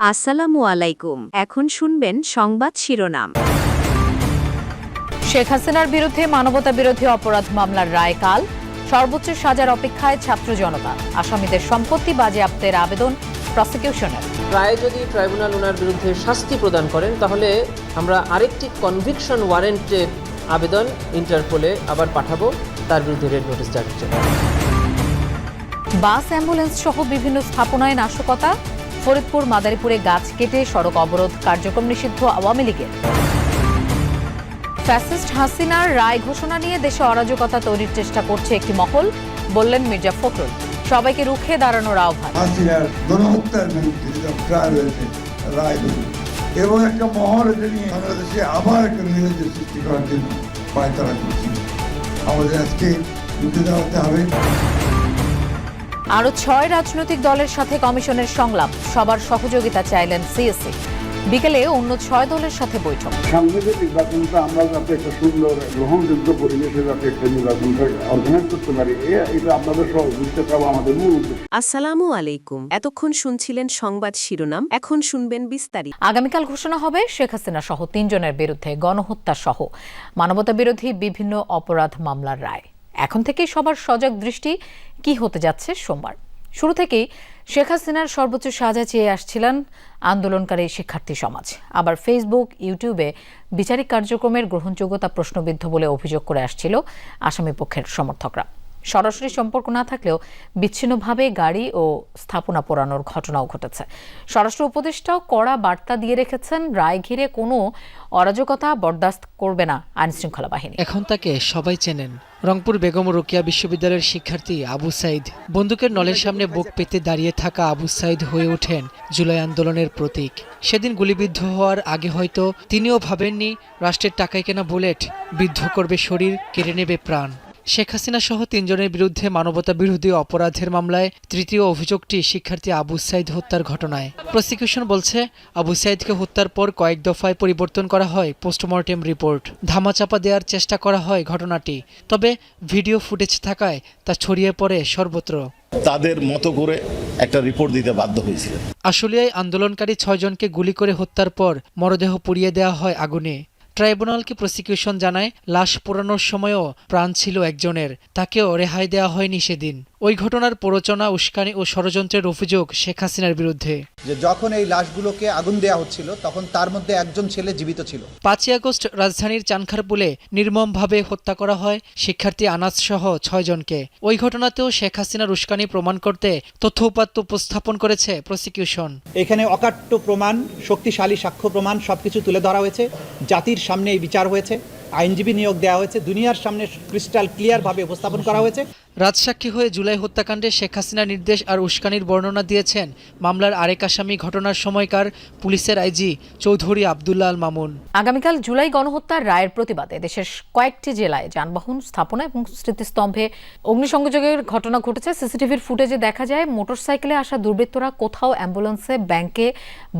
আসসালামু আলাইকুম। এখন শুনবেন সংবাদ শিরোনাম। শেখ হাসিনার বিরুদ্ধে মানবতা বিরোধী অপরাধ মামলার রায় কাল। সর্বোচ্চ সাজার অপেক্ষায় ছাত্র জনতা। আসামিদের সম্পত্তি বাজেয়াপ্তের আবেদন প্রসিকিউশনের। রায় যদি ট্রাইব্যুনাল ওনার বিরুদ্ধে শাস্তি প্রদান করেন তাহলে আমরা আরেকটি কনভিকশন ওয়ারেন্টের আবেদন ইন্টারপোলে আবার পাঠাবো। তার বিরুদ্ধে রেড নোটিশ জারির জন্য বাস অ্যাম্বুলেন্স সহ বিভিন্ন স্থাপনায় নাশকতা। ফরিদপুর, মাদারীপুরে গাছ কেটে সড়ক অবরোধ কার্যক্রম নিষিদ্ধ আওয়ামী লীগের। ফ্যাসিস্ট হাসিনার রায় ঘোষণা নিয়ে দেশে অরাজকতা তৈরির চেষ্টা করছে একটি মহল, বললেন মির্জা ফখরুল। সবাইকে রুখে দাঁড়ানোর আহ্বান। এবং একটা মহল এটা নিয়ে বাংলাদেশে আবার একটা সৃষ্টি করার জন্য করছে। আমাদের আজকে হবে। আরও ছয় রাজনৈতিক দলের সাথে কমিশনের সংলাপ। সবার সহযোগিতা চাইলেন সিএসসি। বিকেলে অন্য ছয় দলের সাথে বৈঠক। সামনে নির্বাচনটা আমরা যাতে একটা সুন্দর গ্রহণযোগ্য পরিবেশে যাতে একটা নির্বাচনটা অর্গানাইজ করতে পারি এটা আপনাদের সহযোগিতা পাবো আমাদের মূল উদ্দেশ্য। আসসালামু আলাইকুম। এতক্ষণ শুনছিলেন সংবাদ শিরোনাম এখন শুনবেন বিস্তারিত। আগামীকাল ঘোষণা হবে শেখ হাসিনা সহ তিনজনের বিরুদ্ধে গণহত্যা সহ। মানবতা বিরোধী বিভিন্ন অপরাধ মামলার রায়। এখন থেকেই সবার সজাগ দৃষ্টি কি হতে যাচ্ছে সোমবার। শুরু থেকেই শেখ হাসিনার সর্বোচ্চ সাজা চেয়ে আসছিলেন আন্দোলনকারী শিক্ষার্থী সমাজ। আবার ফেসবুক ইউটিউবে বিচারিক কার্যক্রমের গ্রহণযোগ্যতা প্রশ্নবিদ্ধ বলে অভিযোগ করে আসছিল আসামি পক্ষের সমর্থকরা। সরাসরি সম্পর্ক না থাকলেও বিচ্ছিন্নভাবে গাড়ি ও স্থাপনা পোড়ানোর ঘটনাও ঘটেছে। স্বরাষ্ট্র উপদেষ্টাও কড়া বার্তা দিয়ে রেখেছেন, রায় ঘিরে কোনো অরাজকতা বরদাস্ত করবে না আইনশৃঙ্খলা বাহিনী। এখন তাকে সবাই চেনেন, রংপুর বেগম রোকিয়া বিশ্ববিদ্যালয়ের শিক্ষার্থী আবু সাইদ। বন্দুকের নলের সামনে বুক পেতে দাঁড়িয়ে থাকা আবু সাইদ হয়ে ওঠেন জুলাই আন্দোলনের প্রতীক। সেদিন গুলিবিদ্ধ হওয়ার আগে হয়তো তিনিও ভাবেননি, রাষ্ট্রের টাকায় কেনা বুলেট বিদ্ধ করবে শরীর, কেড়ে নেবে প্রাণ। শেখ হাসিনা সহ তিনজনের বিরুদ্ধে মানবতা বিরোধী অপরাধের মামলায় তৃতীয় অভিযোগটি শিক্ষার্থী আবু সাইদ হত্যার ঘটনায়। প্রসিকিউশন বলছে আবু সাইদকে হত্যার পর কয়েক দফায় পরিবর্তন করা হয় পোস্টমর্টেম রিপোর্ট। ধামাচাপা দেওয়ার চেষ্টা করা হয় ঘটনাটি তবে ভিডিও ফুটেজ থাকায় তা ছড়িয়ে পড়ে সর্বত্র। তাদের মতো করে একটা রিপোর্ট দিতে বাধ্য হয়েছিলেন। আশুলিয়ায় আন্দোলনকারী ছয়জনকে গুলি করে হত্যার পর মরদেহ পুড়িয়ে দেওয়া হয় আগুনে। ট্রাইব্যুনালকে প্রসিকিউশন জানায় লাশ পোড়ানোর সময়ও প্রাণ ছিল একজনের। তাকেও রেহাই দেওয়া হয়নি সেদিন। ওই ঘটনার প্ররোচনা উস্কানি ও ষড়যন্ত্রের অভিযোগ শেখ হাসিনার বিরুদ্ধে। যে যখন এই লাশগুলোকে আগুন দেওয়া হচ্ছিল তখন তার মধ্যে একজন ছেলে জীবিত ছিল। পাঁচই আগস্ট রাজধানীর চানখারপুলে নির্মমভাবে হত্যা করা হয় শিক্ষার্থী আনাস সহ ছয়জনকে ওই ঘটনাতেও শেখ হাসিনার উস্কানি প্রমাণ করতে তথ্য উপাত্ত উপস্থাপন করেছে প্রসিকিউশন। এখানে অকাট্য প্রমাণ শক্তিশালী সাক্ষ্য প্রমাণ সবকিছু তুলে ধরা হয়েছে। জাতির সামনে এই বিচার হয়েছে। আইনজীবী নিয়োগ দেওয়া হয়েছে। দুনিয়ার সামনে ক্রিস্টাল ক্লিয়ারভাবে উপস্থাপন করা হয়েছে। রাজসাক্ষী হয়ে জুলাই হত্যাকাণ্ডে শেখ হাসিনার নির্দেশ আর উস্কানির বর্ণনা দিয়েছেন মামলার আরেক আসামি ঘটনার সময়কার পুলিশের আইজি চৌধুরী আবদুল্লাহ আল মামুন। আগামীকাল জুলাই গণহত্যার রায়ের প্রতিবাদে দেশের কয়েকটি জেলায় যানবাহন স্থাপনা এবং স্মৃতিস্তম্ভে অগ্নিসংযোগের ঘটনা ঘটেছে। সিসিটিভির ফুটেজে দেখা যায় মোটরসাইকেলে আসা দুর্বৃত্তরা কোথাও অ্যাম্বুলেন্সে ব্যাংকে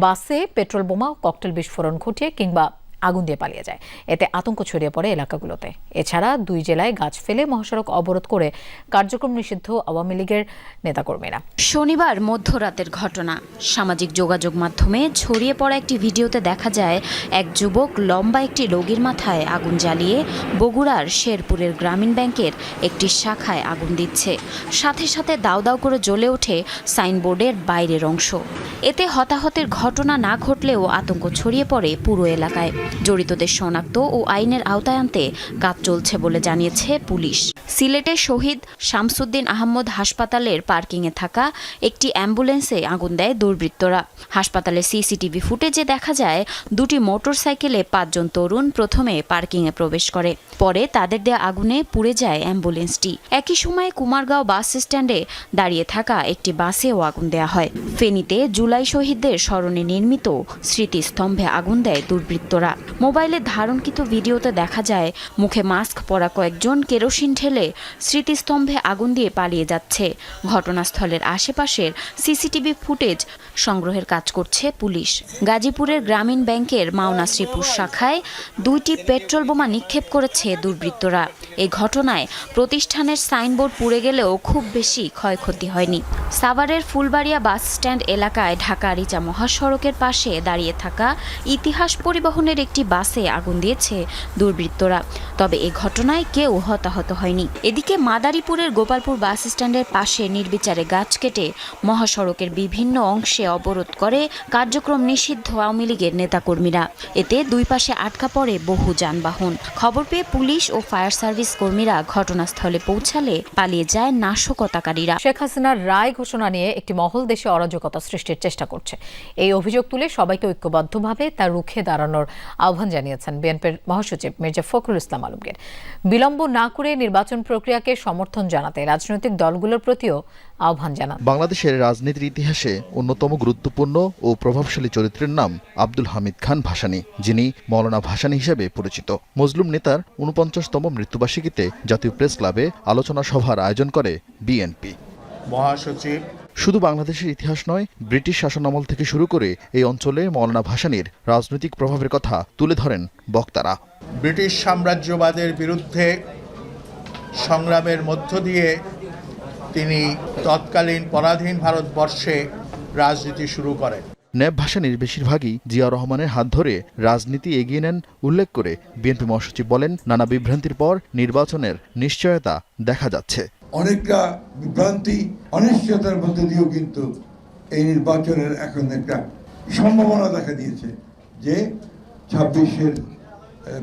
বাসে পেট্রোল বোমা ও ককটেল বিস্ফোরণ ঘটিয়ে কিংবা আগুন দিয়ে পালিয়ে যায়। এতে আতঙ্ক ছড়িয়ে পড়ে এলাকাগুলোতে। এছাড়া দুই জেলায় গাছ ফেলে মহাসড়ক অবরোধ করে কার্যক্রম নিষিদ্ধ আওয়ামী লীগের নেতাকর্মীরা। শনিবার মধ্যরাতের ঘটনা। সামাজিক যোগাযোগ মাধ্যমে ছড়িয়ে পড়া একটি ভিডিওতে দেখা যায়, এক যুবক লম্বা একটি রোগীর মাথায় আগুন জ্বালিয়ে বগুড়ার শেরপুরের গ্রামীণ ব্যাংকের একটি শাখায় আগুন দিচ্ছে। সাথে সাথে দাউ দাউ করে জ্বলে ওঠে সাইনবোর্ডের বাইরের অংশ। এতে হতাহতের ঘটনা না ঘটলেও আতঙ্ক ছড়িয়ে পড়ে পুরো এলাকায়। জড়িতদের শনাক্ত ও আইনের আওতায় আনতে কাজ চলছে বলে জানিয়েছে পুলিশ। সিলেটের শহীদ শামসুদ্দিন আহমদ হাসপাতালের পার্কিংয়ে থাকা একটি অ্যাম্বুলেন্সে আগুন দেয় দুর্বৃত্তরা। হাসপাতালের সিসিটিভি ফুটেজে দেখা যায়, দুটি মোটরসাইকেলে পাঁচজন তরুণ প্রথমে পার্কিংয়ে প্রবেশ করে, পরে তাদের দেয়া আগুনে পুড়ে যায় অ্যাম্বুলেন্সটি। একই সময় কুমারগাঁও বাস স্ট্যান্ডে দাঁড়িয়ে থাকা একটি বাসেও আগুন দেয়া হয়। ফেনীতে জুলাই শহীদদের স্মরণে নির্মিত স্মৃতিস্তম্ভে আগুন দেয় দুর্বৃত্তরা। মোবাইলে ধারণকৃত ভিডিওতে দেখা যায়, মুখে মাস্ক পরা কয়েকজন কেরোসিন ঢেলে স্মৃতিস্তম্ভে আগুন দিয়ে পালিয়ে যাচ্ছে। ঘটনাস্থলের আশেপাশের সিসিটিভি ফুটেজ সংগ্রহের কাজ করছে পুলিশ। গাজীপুরের গ্রামীণ ব্যাংকের মাওনা শ্রীপুর শাখায় দুইটি পেট্রোল বোমা নিক্ষেপ করেছে দুর্বৃত্তরা। এই ঘটনায় প্রতিষ্ঠানের সাইনবোর্ড পুড়ে গেলেও খুব বেশি ক্ষয়ক্ষতি হয়নি। সাভারের ফুলবাড়িয়া বাস স্ট্যান্ড এলাকায় ঢাকা আরিচা মহাসড়কের পাশে দাঁড়িয়ে থাকা ইতিহাস পরিবহনের একটি বাসে আগুন দিয়েছে দুর্বৃত্তরা। তবে এ ঘটনায় কেউ হতাহত হয়নি। এদিকে মাদারীপুরের গোপালপুর বাস স্ট্যান্ডের পাশে নির্বিচারে গাছ কেটে মহাসড়কের বিভিন্ন অংশে অবরোধ করে কার্যক্রম নিষিদ্ধ আওয়ামী লীগের নেতাকর্মীরা। এতে দুই পাশে আটকা পড়ে বহু যানবাহন। খবর পেয়ে পুলিশ ও ফায়ার সার্ভিস কর্মীরা ঘটনাস্থলে পৌঁছালে পালিয়ে যায় নাশকতাকারীরা। শেখ হাসিনার রায় ঘোষণা নিয়ে একটি মহল দেশে অরাজকতা সৃষ্টির চেষ্টা করছে। এই অভিযোগ তুলে সবাইকে ঐক্যবদ্ধভাবে তা রুখে দাঁড়ানোর আহ্বান জানিয়েছেন বিএনপির মহাসচিব মির্জা ফখরুল ইসলাম আলমগীর। বিলম্ব না করে নির্বাচন প্রক্রিয়াকে সমর্থন জানাতে রাজনৈতিক দলগুলোর প্রতিও আহ্বান জানান। বাংলাদেশের রাজনীতির ইতিহাসে অন্যতম গুরুত্বপূর্ণ ও প্রভাবশালী চরিত্রের নাম আব্দুল হামিদ খান ভাসানী যিনি মৌলানা ভাসানী হিসেবে পরিচিত। মজলুম নেতার উনপঞ্চাশতম মৃত্যুবার্ষিকীতে জাতীয় প্রেস ক্লাবে আলোচনা সভার আয়োজন করে বিএনপি। মহাসচিব শুধু বাংলাদেশের ইতিহাস নয় ব্রিটিশ শাসনামল থেকে শুরু করে এই অঞ্চলে মৌলানা ভাসানীর রাজনৈতিক প্রভাবের কথা তুলে ধরেন বক্তারা। ব্রিটিশ সাম্রাজ্যবাদের বিরুদ্ধে সংগ্রামের মধ্য দিয়ে তিনি তৎকালীন পরাধীন ভারতবর্ষে রাজনীতি শুরু করেন। ন্যাব ভাসানীর বেশিরভাগই জিয়া রহমানের হাত ধরে রাজনীতি এগিয়ে নেন উল্লেখ করে বিএনপি মহাসচিব বলেন নানা বিভ্রান্তির পর নির্বাচনের নিশ্চয়তা দেখা যাচ্ছে। অনেকটা বিভ্রান্তি, অনিশ্চয়তার মধ্যে দিয়েও কিন্তু এই নির্বাচনের এখন একটা সম্ভাবনা দেখা দিয়েছে যে ছাব্বিশের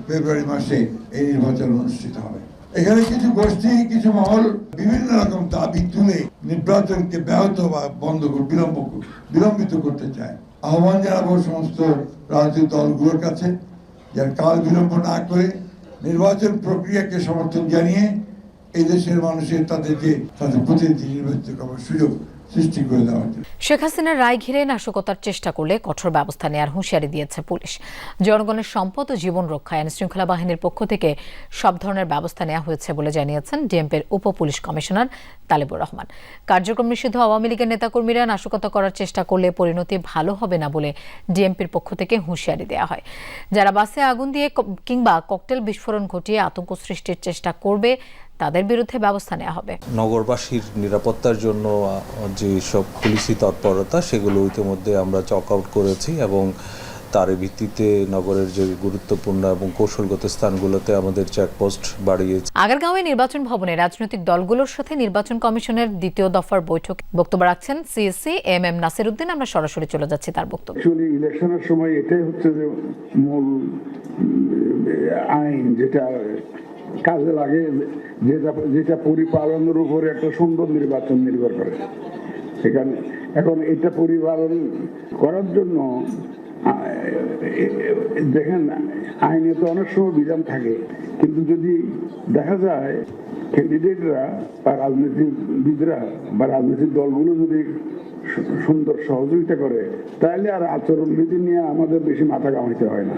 ফেব্রুয়ারি মাসে এই নির্বাচন অনুষ্ঠিত হবে। এখানে কিছু গোষ্ঠী, কিছু মহল বিভিন্ন রকম দাবি তুলে নির্বাচনকে ব্যাহত বা বন্ধ বিলম্ব বিলম্বিত করতে চায়। আহ্বান জানাব সমস্ত রাজনৈতিক দলগুলোর কাছে যেন কাল বিলম্ব না করে নির্বাচন প্রক্রিয়াকে সমর্থন জানিয়ে এই দেশের মানুষের তাদের যে তাদের প্রতিনিধি নির্বাচিত করার সুযোগ শেখ হাসিনার রায় ঘিরে নাশকতার চেষ্টা করলে কঠোর ব্যবস্থা নেওয়ার হুঁশিয়ারি দিয়েছে পুলিশ। জনগণের সম্পদ ও জীবন রক্ষায় আইন শৃঙ্খলা বাহিনীর পক্ষ থেকে সব ধরনের ব্যবস্থা নেওয়া হয়েছে বলে জানিয়েছেন ডিএমপির উপ পুলিশ কমিশনার তালেবুর রহমান। কার্যক্রম নিষিদ্ধ আওয়ামী লীগের নেতাকর্মীরা নাশকতা করার চেষ্টা করলে পরিণতি ভালো হবে না বলে ডিএমপির পক্ষ থেকে হুঁশিয়ারি দেওয়া হয়। যারা বাসে আগুন দিয়ে কিংবা ককটেল বিস্ফোরণ ঘটিয়ে আতঙ্ক সৃষ্টির চেষ্টা করবে তাদের বিরুদ্ধে ব্যবস্থা নেওয়া হবে। নগরবাসীর নিরাপত্তার জন্য যে সব পুলিশি তৎপরতা সেগুলো ইতিমধ্যে আমরা চক আউট করেছি এবং তার ভিত্তিতে নগরের যে গুরুত্বপূর্ণ এবং কৌশলগত স্থানগুলোতে আমাদের চেকপোস্ট বাড়িয়েছি। আগারগাঁওয়ে নির্বাচন ভবনে রাজনৈতিক দলগুলোর সাথে নির্বাচন কমিশনের দ্বিতীয় দফার বৈঠক বক্তব্য রাখছেন CSC M M Nasir Uddin আমরা সরাসরি চলে যাচ্ছি তার বক্তব্য। ইলেকশনের সময় এটাই হচ্ছে যে মূল আইন যেটা কাজে লাগে যেটা যেটা পরিপালনের উপরে একটা সুন্দর নির্বাচন নির্ভর করে। সেখানে এখন এটা পরিপালন করার জন্য দেখেন, আইনে তো অনেক সময় বিধান থাকে, কিন্তু যদি দেখা যায় ক্যান্ডিডেটরা বা রাজনীতিবিদরা বা রাজনৈতিক দলগুলো যদি সুন্দর সহযোগিতা করে, তাহলে আর আচরণবিধি নিয়ে আমাদের বেশি মাথা কামাইতে হয় না।